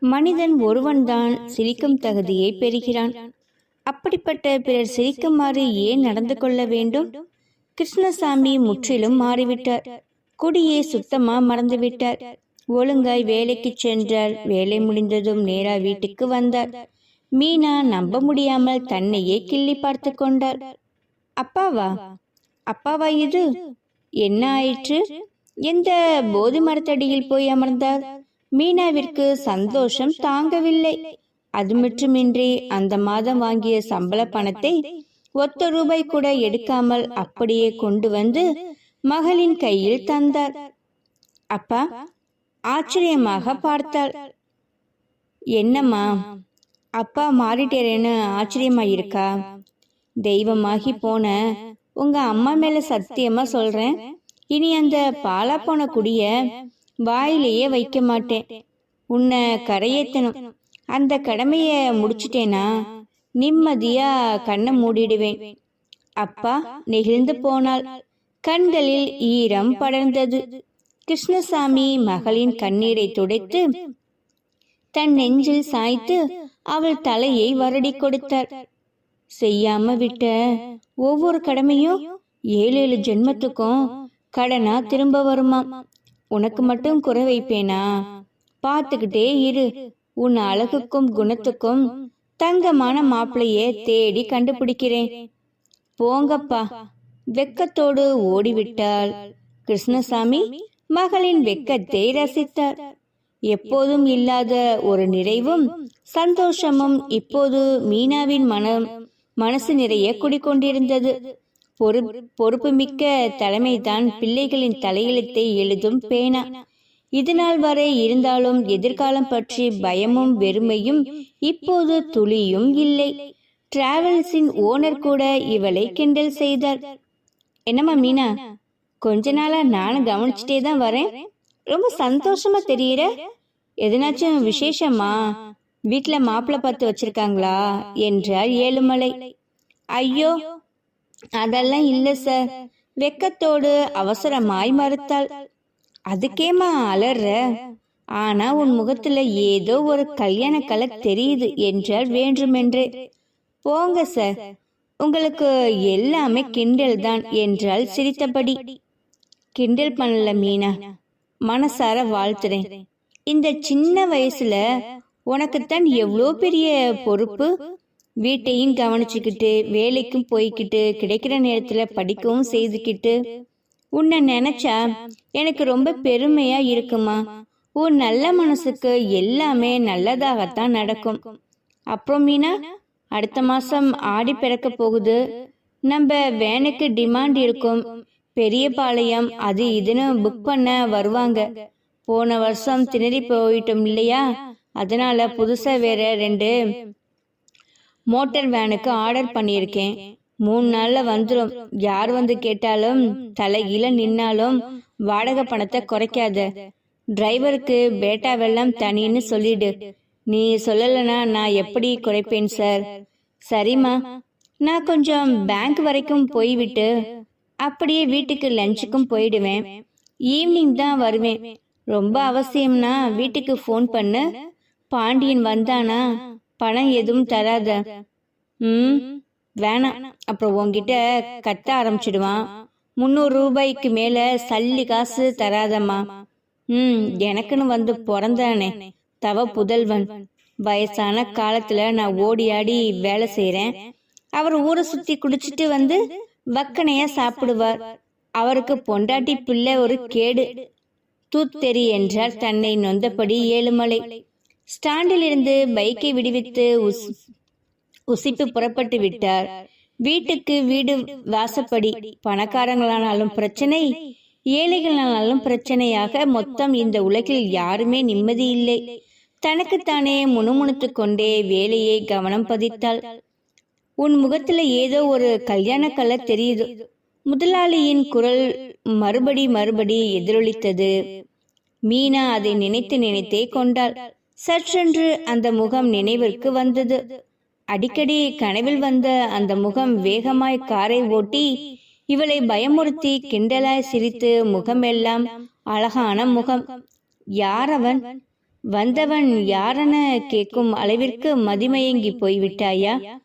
மனிதன் ஒருவன்தான் சிரிக்கும் தகுதியை பெறுகிறான். அப்படிப்பட்ட பிறர் சிரிக்குமாறு ஏன் நடந்து கொள்ள வேண்டும்? கிருஷ்ணசாமி முற்றிலும் மாறிவிட்டார். குடியே சுத்தமா மறந்துவிட்டார். ஒழுங்காய் வேலைக்கு சென்றார். வேலை முடிந்ததும் நேரா வீட்டுக்கு வந்தார். மீனா நம்ப முடியாமல் தன்னையே கிள்ளி பார்த்து கொண்டார். அப்பாவா? அப்பாவா இது? என்ன ஆயிற்று? எந்த போதி மரத்தடியில் போய் அமர்ந்தார்? மீனாவிற்கு சந்தோஷம் தாங்கவில்லை. அது மட்டுமின்றி அந்த மாதம் வாங்கிய சம்பள பணத்தை ஒத்த ரூபாய் கூட எடுக்காமல் அப்படியே கொண்டு வந்து மகளின் கையில் தந்தார். அப்பா ஆச்சரியமாக பார்த்தாள். என்னம்மா அப்பா மாறிட்டேரேன்னு ஆச்சரியமா இருக்கா தெய்வமாகி போன உங்க அம்மா மேல சத்தியமா சொல்றேன். இனி அந்த பாலா போன குடிய வாயிலேயே வைக்க மாட்டேன். உன்னை கரையேத்தணும். அந்த கடமையை முடிச்சிட்டேனா? நிம்மதியா கண்ணை மூடிடுவேன். அப்பா நெகிழ்ந்து போனாள். கண்களில் ஈரம் படர்ந்தது. கிருஷ்ணசாமி மகளின் கண்ணீரை துடைத்து தன் நெஞ்சில் சாய்த்து அவள் தலையை வருடி கொடுத்தார். செய்யாம விட்ட ஒவ்வொரு கடமையும் ஏழு ஏழு ஜென்மத்துக்கும் கடனா திரும்ப வருமா உனக்கு மட்டும் குறை வைப்பேனா? பார்த்துக்கிட்டே இரு. உன் அழகுக்கும் குணத்துக்கும் தங்கமான மாப்பிளைய தேடி கண்டுபிடிக்கிறேன். போங்கப்பா. வெக்கத்தோடு ஓடிவிட்டாள். கிருஷ்ணசாமி மகளின் வெக்கத்தை ரசித்தார். எப்போதும் இல்லாத ஒரு நிறைவும் சந்தோஷமும் இப்போது மீனாவின் மனம் மனசு நிறைய குடிக்கொண்டிருந்தது. பொறு பொறுப்புமிக்க தலைமைதான் பிள்ளைகளின் தலையெழுத்தை எழுதும் பேனா. இதுநாள் வரை இருந்தாலும் எதிர்காலம் பற்றி பயமும் வெறுமையும் இப்போது துளியும் இல்லை. டிராவல்ஸின் ஓனர் கூட இவளை கிண்டல் செய்தார். என்னம்மா மீனா? கொஞ்ச நாளா நானும் கவனிச்சுட்டே தான் வரேன். ரொம்ப சந்தோஷமா தெரியற? எதனாச்சும் விசேஷமா? வீட்ல மாப்பிள்ளை பார்த்து வச்சிருக்காங்களா? என்றார் ஏழுமலை. ஐயோ அதெல்லாம் இல்ல சார். வெக்கத்தோடு அவசரமாய் மறுத்தாள். அதுக்கேமா அலற? ஆனா உன் முகத்துல ஏதோ ஒரு கல்யாண கலை தெரியுது என்றால் வேண்டுமென்றே. போங்க சார். உங்களுக்கு எல்லாமே கிண்டல் தான் என்றால் சிரித்தபடி. கிண்டல் பண்ணல மீனா. மனசார வாழ்த்துறேன். இந்த சின்ன வயசுல உனக்குத்தான் எவ்வளோ பெரிய பொறுப்பு? வீட்டையும் கவனிச்சுக்கிட்டு வேலைக்கும் போய்கிட்டு கிடைக்கிற நேரத்துல படிக்கவும் செய்துக்கிட்டு உன்னை நினைச்சா எனக்கு ரொம்ப பெருமையா இருக்குமா? உன் நல்ல மனசுக்கு எல்லாமே நல்லதாகத்தான் நடக்கும். அப்புறம் மீனா அடுத்த மாசம் ஆடி பிறக்க போகுது. நம்ம வேனுக்கு டிமாண்ட் இருக்கும். பெரிய பாளையம் அது இதுன்னு புக் பண்ண வருவாங்க. போன வருஷம் திணறி போயிட்டோம் இல்லையா? அதனால புதுசா வேற ரெண்டு மோட்டர் வேனுக்கு ஆர்டர் பண்ணியிருக்கேன். மூணு நாள்ல வந்துடும் யார் வந்து கேட்டாலும் தலைகீழ நின்னாலும் வாடகை பணத்தை குறைக்காத. டிரைவருக்கு பேட்டா வெள்ளம் தனின்னு சொல்லிடு. நீ சொல்லலைன்னா நான் எப்படி குறைப்பேன் சார் சரிம்மா. நான் கொஞ்சம் பேங்க் வரைக்கும் போய்விட்டு அப்படியே வீட்டுக்கு லஞ்சுக்கும் போயிடுவேன். ஈவினிங் தான் வருவேன். ரொம்ப அவசியம்னா வீட்டுக்கு ஃபோன் பண்ணு. பாண்டியன் வந்தானா? பணம் எதுவும் தராத. ம் வேணாம். அப்புறம் உங்ககிட்ட கத்த ஆரம்பிச்சிடுவான். முந்நூறு ரூபாய்க்கு மேல சல்லி காசு தராதம்மா. ம் எனக்குன்னு வந்து பிறந்தானே. தவ புதல்வன். வயசான காலத்துல நான் ஓடி ஆடி வேலை செய்யறேன் அவர் ஊரை சுத்தி குடிச்சிட்டு வந்து வக்கனையா சாப்பிடுவார். அவருக்கு பொண்டாட்டி பிள்ளை ஒரு கேடு. தூத்தெறி என்றார் தன்னை நொந்தபடி ஏழுமலை. ஸ்டாண்டில் இருந்து பைக்கை விடுவித்து உஸ் உசிப்பு புறப்பட்டு விட்டார். வீட்டுக்கு வீடு வாசப்படி. பணக்காரங்களானாலும் பிரச்சனை ஏழைகளானாலும் பிரச்சனையாக மொத்தம் இந்த உலகில் யாருமே நிம்மதி இல்லை. தனக்குத்தானே முணுமுணுத்து கொண்டே வேலையை கவனம் பதித்தாள். உன் முகத்துல ஏதோ ஒரு கல்யாண கலர் தெரியுது. முதலாளியின் குரல் மறுபடி மறுபடி எதிரொலித்தது. மீனா அதை நினைத்து நினைத்தே கொண்டாள். சற்றென்று அந்த முகம் நினைவிற்கு வந்தது. அடிக்கடி கனவில் வந்த அந்த முகம் வேகமாய் காரை ஓட்டி இவளை பயமுறுத்தி கிண்டலாய் சிரித்து முகமெல்லாம் அழகான முகம். யாரவன்? வந்தவன் யாரென கேட்கும் அளவிற்கு மதிமயங்கி போய்விட்டாயா?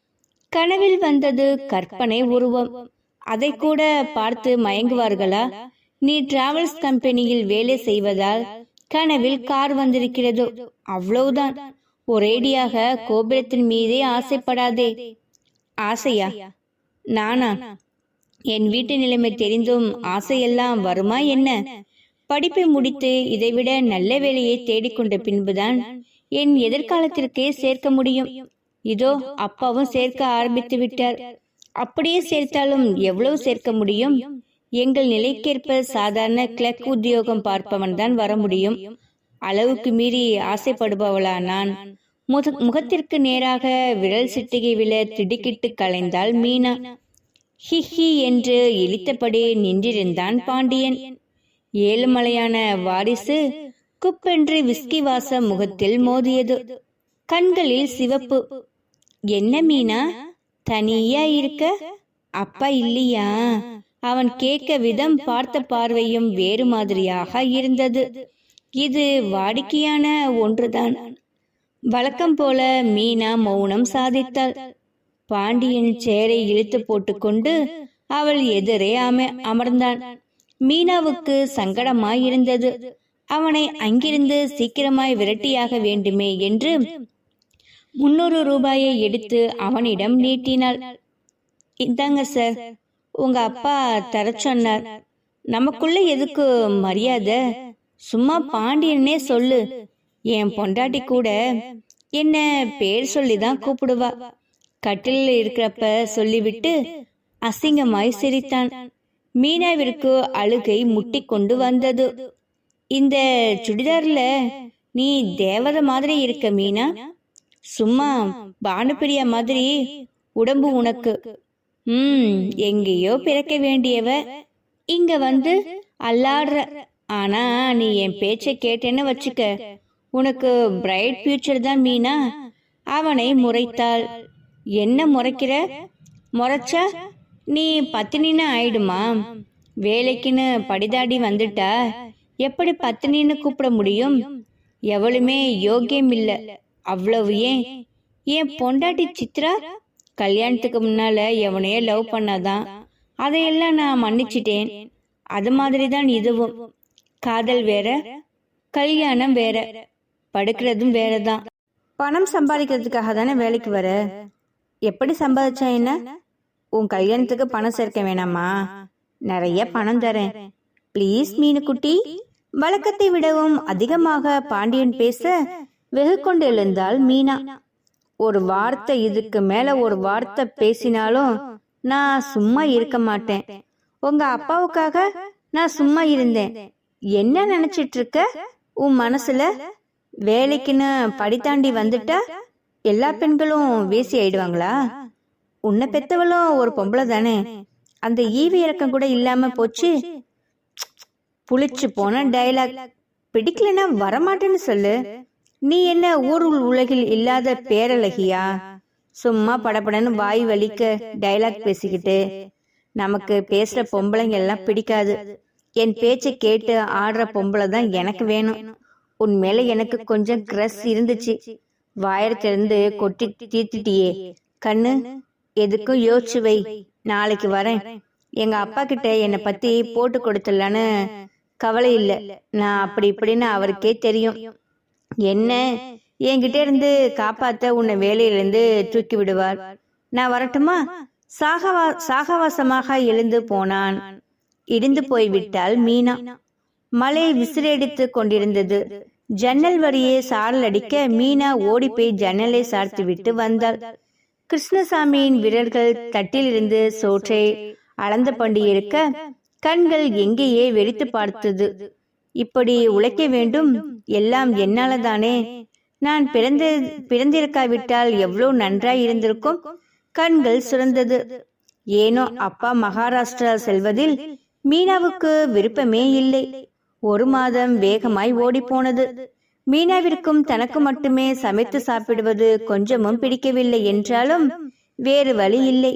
கனவில் வந்தது கற்பனை உருவம். அதை கூட பார்த்து மயங்குவார்களா? நீ டிராவல்ஸ் கம்பெனியில் வேலை செய்வதால் கனவில் கார் வந்திருக்கிறதோ. அவ்வளவுதான். ஒரேடியாக கோபுரத்தின் மீதே ஆசைப்படாதே. ஆசையா? நானா? என் வீட்டு நிலைமை தெரிந்தும் ஆசையெல்லாம் வருமா என்ன? படிப்பை முடித்து இதைவிட நல்ல வேலையை தேடிக்கொண்ட பின்புதான் என் எதிர்காலத்திற்கே சேர்க்க முடியும். இதோ அப்பாவும் சேர்க்க ஆரம்பித்து விட்டார் அப்படியே சேர்த்தாலும் எவ்வளவு சேர்க்க முடியும்? எங்கள் நிலைக்கேற்ப சாதாரண கிளர்க் உத்தியோகம் பார்ப்பவன் தான் வர முடியும். அளவுக்கு மீறி ஆசைப்படுபவளா நான். முக- முகத்திற்கு நேராக விரல் சிட்டிகை விழ திடுக்கிட்டு கலைந்தாள் மீனா. ஹிஹி என்று இழித்தபடி நின்றிருந்தான் பாண்டியன். ஏழுமலையான வாரிசு குப்பென்று விஸ்கி வாச முகத்தில் மோதியது. கண்களில் சிவப்பு. என்ன மீனா? தனியா இருக்க? அப்பா இல்லையா? அவன் கேட்க விதம் பார்த்த பார்வையும் வேறு மாதிரியாக இருந்தது. இது வாடிக்கையான ஒன்றுதான். வழக்கம் போல மீனா மௌனம் சாதித்தாள். பாண்டியன் சேரை இழுத்து போட்டுக்கொண்டு அவள் எதிரே அம அமர்ந்தான். மீனாவுக்கு சங்கடமாய் இருந்தது அவனை அங்கிருந்து சீக்கிரமாய் விரட்டியாக வேண்டுமே என்று முன்னூறு ரூபாயை எடுத்து அவனிடம் நீட்டினாள். இந்தாங்க சார். உங்க அப்பா தர சொன்னார் நமக்குள்ள எதுக்கு மரியாதை? சும்மா பாண்டியன்னே சொல்லு. என் பொண்டாட்டி கூட என்ன பேர் சொல்லி தான் கூப்பிடுவா. கட்டிலில் இருக்கிறப்ப சொல்லிவிட்டு அசிங்கமாய் சிரித்தான். மீனாவிற்கு அழுகை முட்டி கொண்டு வந்தது. இந்த சுடிதார்ல நீ தேவதை மாதிரி இருக்க மீனா. சும்மா பானுப்பிரியா மாதிரி உடம்பு உனக்கு. ம் எங்கேயோ பிறக்க வேண்டியவ இங்க வந்து அல்லாடுற. ஆனா நீ என் பேச்சை கேட்டேன்னு வச்சுக்க. உனக்கு பிரைட் ஃபியூச்சர் தான் மீனா. அவனை முறைத்தாள் என்ன முறைக்கிற? முறைச்சா நீ பத்தினின்னு ஆயிடுமா? வேலைக்குன்னு படிதாடி வந்துட்டா. எப்படி பத்தினின்னு கூப்பிட முடியும்? எவளுமே யோகியம் இல்ல. அவ்வளவு ஏன்? என் பொண்டாட்டி சித்ரா கல்யாணத்துக்கு முன்னால எவனையே லவ் பண்ணாதான். அதையெல்லாம் நான் மன்னிச்சிட்டேன். அது மாதிரி தான் இதுவும். காதல் வேற கல்யாணம் வேற படுக்கிறதும் வேற தான் பணம் சம்பாதிக்கிறதுக்காக தானே வேலைக்கு வர? எப்படி சம்பாதிச்சா என்ன? உன் கல்யாணத்துக்கு பணம் சேர்க்க வேணாமா? நிறைய பணம் தரேன். ப்ளீஸ் மீனுக்குட்டி. வழக்கத்தை விடவும் அதிகமாக பாண்டியன் பேச வெகு கொண்டு எழுந்தாள் மீனா. ஒரு வார்த்தை இதுக்கு மேல ஒரு வார்த்தை பேசினாலும் நான் சும்மா இருக்க மாட்டேன். உங்க அப்பாவுக்காக நான் சும்மா இருந்தேன். என்ன நினைச்சிட்டு இருக்க உன் மனசுல வேலைக்குன்னு படித்தாண்டி வந்துட்டா எல்லா பெண்களும் வேசி ஆயிடுவாங்களா? உன்னை பெத்தவளும் ஒரு பொம்பளை தானே. அந்த ஈவி இறக்கம் கூட இல்லாம போச்சு. புளிச்சு போன டயலாக் பிடிக்கலன்னா வரமாட்டேன்னு சொல்லு. நீ என்ன ஊர் உலகில் இல்லாத பேரழகியா? சும்மா படபடன்னு வாய் வலிக்க டயலாக் பேசிக்கிட்டு நமக்கு பேசுற பொம்பளைங்க எல்லாம் பிடிக்காது. என் பேச்சை கேட்டு ஆடுற பொம்பளை தான் எனக்கு வேணும். உன் மேல எனக்கு கொஞ்சம் கிரஸ் இருந்துச்சு. வாயத்திலிருந்து கொட்டி தீர்த்துட்டியே. கண்ணு எதுக்கும் யோசிச்சு வை. நாளைக்கு வரேன். எங்க அப்பா கிட்ட என்னை பத்தி போட்டு கொடுத்துடலான்னு கவலை இல்லை. நான் அப்படி இப்படின்னு அவருக்கே தெரியும். என்ன? என்கிட்ட இருந்து காப்பாத்த உன்னை வேலையிலிருந்து தூக்கி விடுவார். நான் வரட்டுமா? சாகவா சாகவாசமாக எழுந்து போனான். இடிந்து போய்விட்டாள் மீனா. மழை விசிறடித்து கொண்டிருந்தது. ஜன்னல் வழியே சாரல் அடிக்க மீனா ஓடி போய் ஜன்னலை சார்த்து விட்டு வந்தாள். கிருஷ்ணசாமியின் விரல்கள் தட்டிலிருந்து சோற்றை அளந்த பண்டி இருக்க கண்கள் எங்கேயே வெறித்து பார்த்தது. இப்படி உழைக்க வேண்டும். எல்லாம் என்னாலதானே. நான் பிறந்த பிறந்திருக்காவிட்டால் எவ்வளவு நன்றாய் இருந்திருக்கும்? கண்கள் சுரந்தது. ஏனோ அப்பா மகாராஷ்டிரா செல்வதில் மீனாவுக்கு விருப்பமே இல்லை. ஒரு மாதம் வேகமாய் ஓடிப்போனது மீனாவிற்கும் தனக்கு மட்டுமே சமைத்து சாப்பிடுவது கொஞ்சமும் பிடிக்கவில்லை என்றாலும் வேறு வழி இல்லை.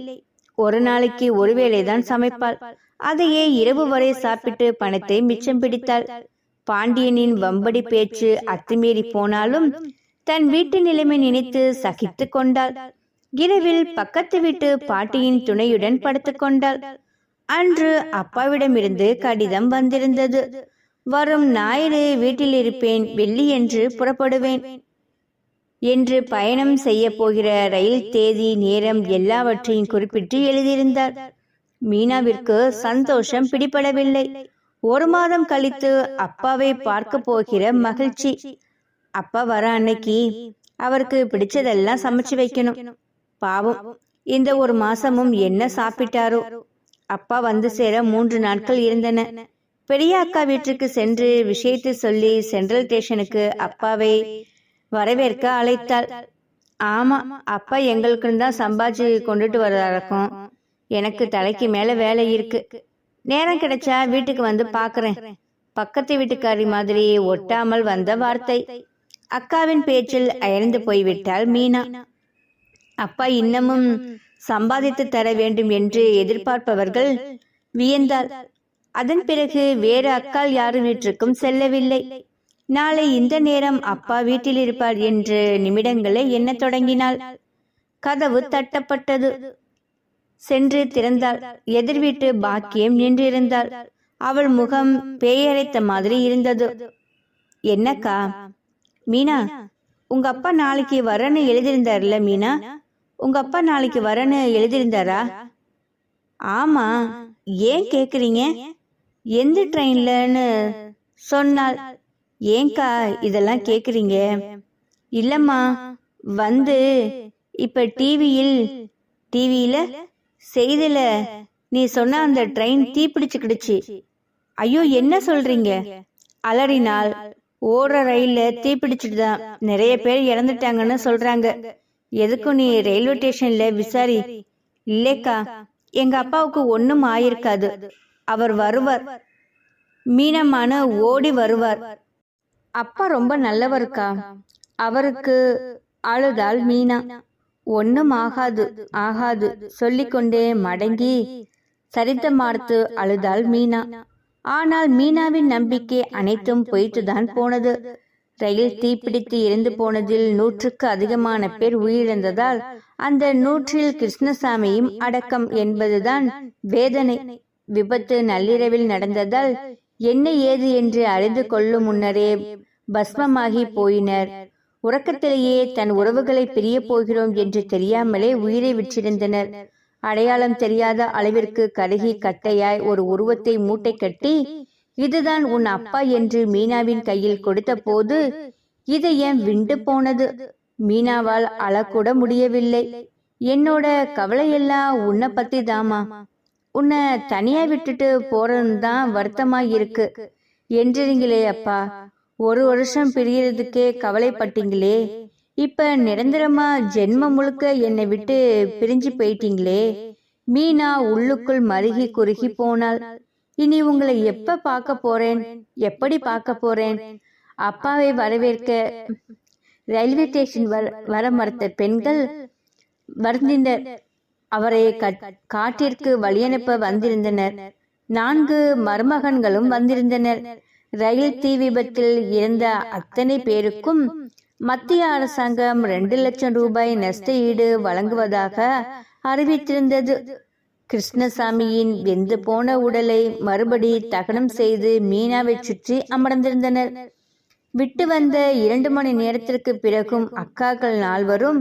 ஒரு நாளைக்கு ஒருவேளைதான் சமைப்பாள். அதையே இரவு வரை சாப்பிட்டு பணத்தை மிச்சம் பிடித்தாள். பாண்டியனின் வம்படி பேச்சு அத்துமீறி போனாலும் தன் வீட்டு நிலைமை நினைத்து சகித்து கொண்டாள். இரவில் பக்கத்து வீட்டு பாட்டியின் துணையுடன் படுத்துக்கொண்டாள் அன்று அப்பாவிடமிருந்து கடிதம் வந்திருந்தது. வரும் ஞாயிறு வீட்டில் இருப்பேன் வெள்ளியன்று புறப்படுவேன் என்று பயணம் செய்ய போகிற ரயில் தேதி நேரம் எல்லாவற்றையும் குறிப்பிட்டு எழுதியிருந்தார் மீனாவிற்கு சந்தோஷம் பிடிபடவில்லை. ஒரு மாதம் கழித்து அப்பாவை பார்க்க போகிற மகிழ்ச்சி. அப்பா வர அன்னைக்கு அவருக்கு பிடிச்சதெல்லாம் சமைச்சு வைக்கணும். பாவம் இந்த ஒரு மாசமும் என்ன சாப்பிட்டாரோ. அப்பா வந்து சேர மூன்று நாட்கள் இருந்தன. பெரிய அக்கா வீட்டுக்கு சென்று விஷயத்தை சொல்லி சென்ட்ரல் ஸ்டேஷனுக்கு அப்பாவை வரவேற்க அழைத்தாள். ஆமா அப்பா எங்களுக்குன்னு தான் சம்பாதிச்சு கொண்டுட்டு வரதாக்கும் எனக்கு தலைக்கு மேல வேலை இருக்கு. நேரம் கிடைச்சா வீட்டுக்கு வந்து பாக்குறேன். பக்கத்து வீட்டுக்காரி மாதிரி ஒட்டாமல் வந்த வார்த்தை. அக்காவின் பேச்சில் அயர்ந்து போய்விட்டாள் மீனா. அப்பா இன்னமும் சம்பாதித்து தர வேண்டும் என்று எதிர்பார்ப்பவர்கள் வியந்தாள் அதன் பிறகு வேறு அக்கால் யாரும் வீட்டிற்கும் செல்லவில்லை. நாளை இந்த நேரம் அப்பா வீட்டில் இருப்பார் என்று நிமிடங்களை எண்ணத் தொடங்கினாள். கதவு தட்டப்பட்டது. சென்று திறந்தாள். எதிர் வீட்டு பாக்கியம் நின்றிருந்தாள். அவள் முகம் பேயரைத்த மாதிரி இருந்தது. என்னக்கா? மீனா உங்க அப்பா நாளைக்கு வரேன்னு எழுதியிருந்தார்ல மீனா? உங்க அப்பா நாளைக்கு வரேன்னு எழுதியிருந்தாரா? ஆமா. ஏன் கேக்குறீங்க? எந்த ட்ரெயின்லன்னு சொன்னாள். ஏங்கா இதெல்லாம் கேக்குறீங்க? இல்லம்மா வந்து இப்ப டிவியில் டிவியில செய்தியில நீ சொன்ன அந்த ட்ரெயின் தீப்பிடிச்சுக்கிடுச்சு. ஐயோ என்ன சொல்றீங்க? அலறினால் ஓடுற ரயில்ல தீப்பிடிச்சிட்டு தான் நிறைய பேர் இறந்துட்டாங்கன்னு சொல்றாங்க. எதுக்கும் நீ ரயில்வே ஸ்டேஷன்ல விசாரி. இல்லேக்கா எங்க அப்பாவுக்கு ஒண்ணும் ஆயிருக்காது. அவர் வருவார். மீனமான ஓடி வருவார். அப்பா ரொம்ப நல்லவருக்கா? அவருக்கு அழுதாள் மீனா. ஒண்ணும் ஆகாது ஆகாது. சொல்லிக்கொண்டே மடங்கி சரித்த மார்த்து அழுதாள் மீனா. ஆனால் மீனாவின் நம்பிக்கை அனைத்தும் பொய்த்துதான் போனது. ரயில் தீப்பிடித்து இறந்து போனதில் நூற்றுக்கு அதிகமான பேர் உயிரிழந்ததால் அந்த நூற்றில் கிருஷ்ணசாமியும் அடக்கம் என்பதுதான் வேதனை. விபத்து நள்ளிரவில் நடந்ததால் என்ன ஏது என்று அறிந்து கொள்ளும் முன்னரே பஸ்மமாகி போயினர். உறக்கத்திலேயே தன் உறவுகளை பிரிய போகிறோம் என்று தெரியாமலே உயிரை விற்றிருந்தனர் அடையாளம் தெரியாத அளவிற்கு கருகி கட்டையாய் ஒரு உருவத்தை மூட்டை கட்டி இதுதான் உன் அப்பா என்று மீனாவின் கையில் கொடுத்த போது இதயம் விண்டு போனது? மீனாவால் அழக்கூட முடியவில்லை. என்னோட கவலையெல்லாம் உன்னை பத்தி தாமா உன்னை தனியா விட்டுட்டு போறதுதான் வருத்தமா இருக்கு என்றீங்களே அப்பா. ஒரு வருஷம் பிரியறதுக்கே கவலைப்பட்டீங்களே? இப்ப நிரந்தரமா ஜென்மம் முழுக்க என்னை விட்டு பிரிஞ்சு போயிட்டீங்களே? மீனா உள்ளுக்குள் மருகி குறுகி போனாள். இனி உங்களை எப்ப பார்க்க போறேன்? எப்படி பார்க்க போறேன்? அப்பாவை வரவேற்க ரயில்வே ஸ்டேஷன் வர வர மறுத்த பெண்கள் வருந்தினர். அவரை காட்டிற்கு வழியனுப்ப வந்திருந்தனர். நான்கு மருமகன்களும் வந்திருந்தனர். ரயில் தீ விபத்தில் இறந்த அத்தனை பேருக்கும் மத்திய அரசாங்கம் ரெண்டு லட்சம் ரூபாய் நஷ்ட ஈடு வழங்குவதாக அறிவித்திருந்தது. கிருஷ்ணசாமியின் வெந்து போன உடலை மறுபடி தகனம் செய்து மீனாவை சுற்றி அமர்ந்திருந்தனர். விட்டு வந்த இரண்டு மணி நேரத்திற்கு பிறகும் அக்காக்கள் நால்வரும்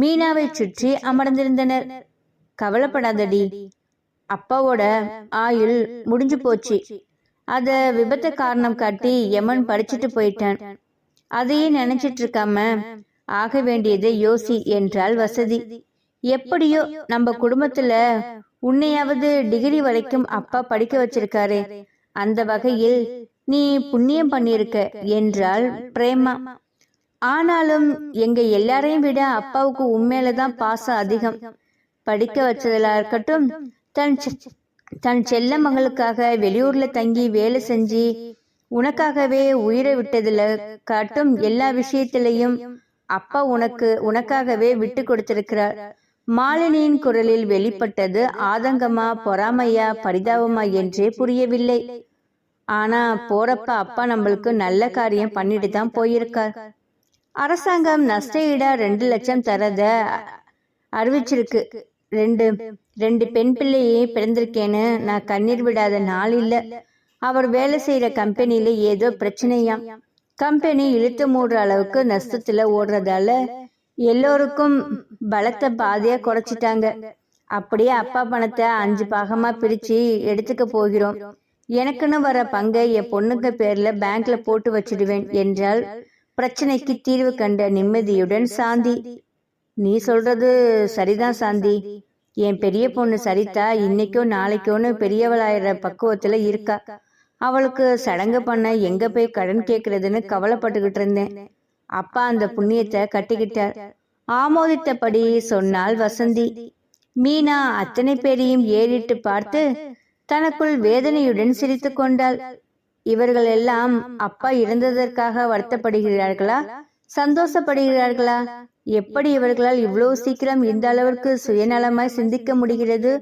மீனாவை சுற்றி அமர்ந்திருந்தனர். கவலைப்படாதடி அப்பாவோட ஆயுள் முடிஞ்சு போச்சு. அத விபத்து காரணம் காட்டி யமன் படிச்சுட்டு போயிட்டான். அதையே நினைச்சிட்டு இருக்காம ஆக வேண்டியதை யோசி என்றால் வசதி. எப்படியோ நம்ம குடும்பத்துல உன்னையாவது டிகிரி வரைக்கும் அப்பா படிக்க வச்சிருக்காரு அந்த வகையில் நீ புண்ணியம் பண்ணிருக்க என்றால் பிரேமா. ஆனாலும் எங்க எல்லாரையும் விட அப்பாவுக்கு உண்மையிலதான் பாசம் அதிகம். படிக்க வச்சதெல்லாம் இருக்கட்டும் தன் தன் செல்ல மகளுக்காக வெளியூர்ல தங்கி வேலை செஞ்சு உனக்காகவே உயிரை விட்டதுல காட்டும் எல்லா விஷயத்திலையும் அப்பா உனக்கு உனக்காகவே விட்டு கொடுத்திருக்கிறார். மாலினியின் குரலில் வெளிப்பட்டது ஆதங்கமா பொறாமையா பரிதாபமா என்றே புரியவில்லை. ஆனா போறப்ப அப்பா நம்மளுக்கு நல்ல காரியம் பண்ணிட்டு தான் போயிருக்கார். அரசாங்கம் நஷ்ட ஈடா ரெண்டு லட்சம் தரத அறிவிச்சிருக்கு. ரெண்டு ரெண்டு பெண் பிள்ளையே பிறந்திருக்கேன்னு நான் கண்ணீர் விடாத நாள் இல்ல. அவர் வேலை செய்யற கம்பெனில ஏதோ பிரச்சனையாம். கம்பெனி இழுத்து மூடுற அளவுக்கு நஷ்டத்துல ஓடுறதால எல்லோருக்கும் பலத்தை பாதியா குறைச்சிட்டாங்க. அப்படியே அப்பா பணத்தை அஞ்சு பாகமா பிரிச்சு எடுத்துக்க போகிறோம். எனக்குன்னு வர பங்கை என் பொண்ணுங்க பேர்ல பேங்க்ல போட்டு வச்சிடுவேன் என்றால் பிரச்சனைக்கு தீர்வு கண்ட நிம்மதியுடன் சாந்தி. நீ சொல்றது சரிதான் சாந்தி. என் பெரிய பொண்ணு சரிதா இன்னைக்கோ நாளைக்கோன்னு பெரியவளாயிர பக்குவத்துல இருக்கா. அவளுக்கு சடங்கு பண்ண எங்க போய் கடன் கேக்குறதுன்னு கவலைப்பட்டுக்கிட்டு இருந்தேன். அப்பா அந்த புண்ணியத்தை கட்டிக்கிட்டார். ஆமோதித்தபடி சொன்னாள் வசந்தி. மீனா அத்தனை பேரையும் ஏறிட்டு பார்த்து தனக்குள் வேதனையுடன் சிரித்து கொண்டாள். இவர்கள் எல்லாம் அப்பா இறந்ததற்காக வருத்தப்படுகிறார்களா? சந்தோஷப்படுகிறார்களா? எப்படி இவர்களால் இவ்வளவு சீக்கிரம் இந்த அளவிற்கு சுயநலமாய் சிந்திக்க முடிகிறது?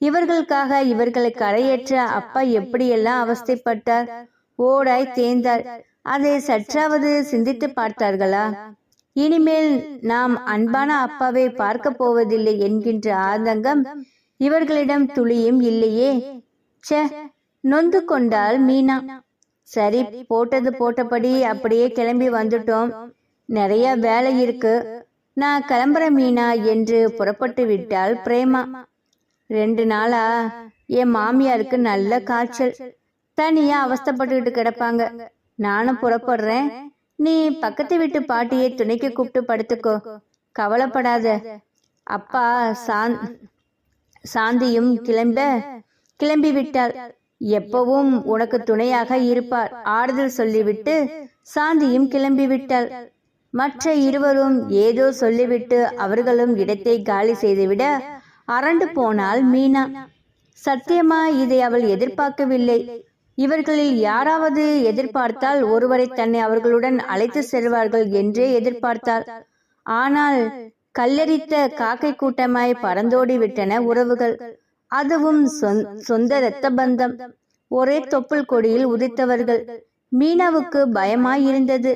இவர்களுக்காக இவர்களை கரையேற்ற அப்பா எப்படியெல்லாம் அவஸ்தைப்பட்டார்? ஓடாய் தேய்ந்தார். அதை சற்றாவது சிந்தித்து பார்த்தார்களா? இனிமேல் நாம் அன்பான அப்பாவை பார்க்க போவதில்லை என்கின்ற ஆதங்கம் இவர்களிடம் துளியும் இல்லையே. சே நொந்து கொண்டாள் மீனா. சரி போட்டது போட்டபடி அப்படியே கிளம்பி வந்துட்டோம். நிறைய வேலை இருக்கு. நான் கிளம்புற மீனா என்று புறப்பட்டு விட்டாள் பிரேமா. ரெண்டு நாளா என் மாமியாருக்கு நல்ல காய்ச்சல். தனியா அவஸ்தைப்பட்டுக்கிட்டு கிடப்பாங்க. நானும் புறப்படுறேன். நீ பக்கத்து வீட்டு பாட்டியை துணைக்கு கூப்பிட்டு படுத்துக்கோ. கவலைப்படாத. அப்பா சாந் சாந்தியும் கிளம்ப கிளம்பி விட்டாள். எப்பவும் உனக்கு துணையாக இருப்பார். ஆறுதல் சொல்லிவிட்டு சாந்தியும் கிளம்பி விட்டாள். மற்ற இருவரும் ஏதோ சொல்லிவிட்டு அவர்களும் இடத்தை காலி செய்துவிட அரண்டு போனாள் மீனா. சத்தியமா இதை அவள் எதிர்பார்க்கவில்லை. இவர்களில் யாராவது எதிர்பார்த்தால் ஒருவரை தன்னை அவர்களுடன் அழைத்து செல்வார்கள் என்றே எதிர்பார்த்தாள். ஆனால் கல்லெறித்த காக்கை கூட்டமாய் பறந்தோடி விட்டன உறவுகள். அதுவும் சொந்த இரத்த பந்தம். ஒரே தொப்புள் கொடியில் உதித்தவர்கள். மீனாவுக்கு பயமாய் இருந்தது.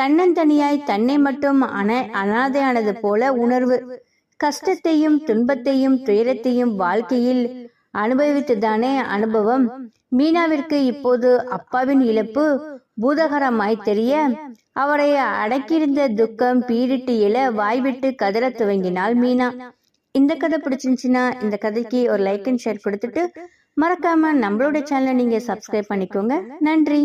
தன்னந்தனியாய் தன்னை மட்டும் அன அனாதையானது போல உணர்வு. கஷ்டத்தையும் துன்பத்தையும் துயரத்தையும் வாழ்க்கையில் அனுபவித்துதானே அனுபவம். மீனாவிற்கு இப்போது அப்பாவின் இழப்பு பூதகரமாய் தெரிய அவரை அடக்கியிருந்த துக்கம் பீரிட்டு இழ வாய்விட்டு கதற துவங்கினாள் மீனா. இந்த கதை பிடிச்சிருந்துச்சுன்னா இந்த கதைக்கு ஒரு லைக் அண்ட் ஷேர் கொடுத்துட்டு மறக்காம நம்மளோட சேனலை நீங்க சப்ஸ்கிரைப் பண்ணிக்கோங்க. நன்றி.